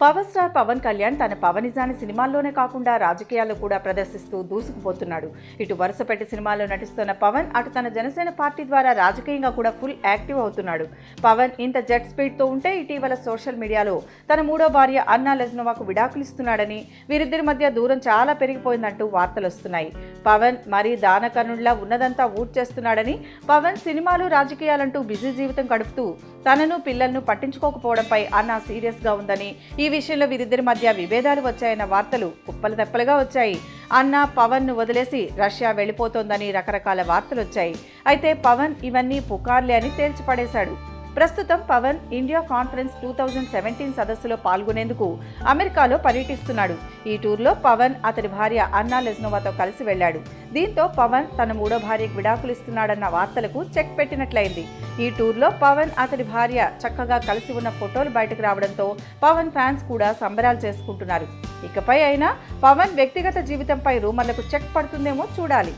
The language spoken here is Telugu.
పవర్ స్టార్ పవన్ కళ్యాణ్ తన పవనిజాన్ని సినిమాల్లోనే కాకుండా రాజకీయాల్లో కూడా ప్రదర్శిస్తూ దూసుకుపోతున్నాడు. ఇటు వరుసపెట్టి సినిమాల్లో నటిస్తున్న పవన్ అటు తన జనసేన పార్టీ ద్వారా రాజకీయంగా కూడా ఫుల్ యాక్టివ్ అవుతున్నాడు. పవన్ ఇంత జెట్ స్పీడ్తో ఉంటే ఇటీవల సోషల్ మీడియాలో తన మూడో భార్య అన్నా లెజ్నోవాకు విడాకులు ఇస్తున్నాడని వీరిద్దరి మధ్య దూరం చాలా పెరిగిపోయిందంటూ వార్తలు వస్తున్నాయి పవన్ మరి దానకనుడిలా ఉన్నదంతా ఊడ్చేస్తున్నాడని పవన్ సినిమాలు రాజకీయాలంటూ బిజీ జీవితం గడుపుతూ తనను పిల్లలను పట్టించుకోకపోవడంపై అన్న సీరియస్గా ఉందని ఈ విషయంలో వీరిద్దరి మధ్య విభేదాలు వచ్చాయన్న వార్తలు కుప్పలు తెప్పలుగా వచ్చాయి. అన్న పవన్ను వదిలేసి రష్యా వెళ్ళిపోతోందని రకరకాల వార్తలు వచ్చాయి అయితే పవన్ ఇవన్నీ పుకార్లే అని తేల్చిపడేశాడు. ప్రస్తుతం Pawan India conference two thousand seventeen సదస్సులో పాల్గొనేందుకు అమెరికాలో పర్యటిస్తున్నాడు. ఈ టూర్లో పవన్ అతని భార్య అన్నా లెజ్నోవాతో కలిసి వెళ్ళాడు దీంతో పవన్ తన మూడో భార్యకు విడాకులు ఇస్తున్నాడన్న వార్తలకు చెక్ పెట్టినట్లయింది. ఈ టూర్లో పవన్ అతడి భార్య చక్కగా కలిసి ఉన్న ఫోటోలు బయటకు రావడంతో పవన్ ఫ్యాన్స్ కూడా సంబరాలు చేసుకుంటున్నారు. ఇకపై అయినా పవన్ వ్యక్తిగత జీవితంపై రూమర్లకు చెక్ పడుతుందేమో చూడాలి.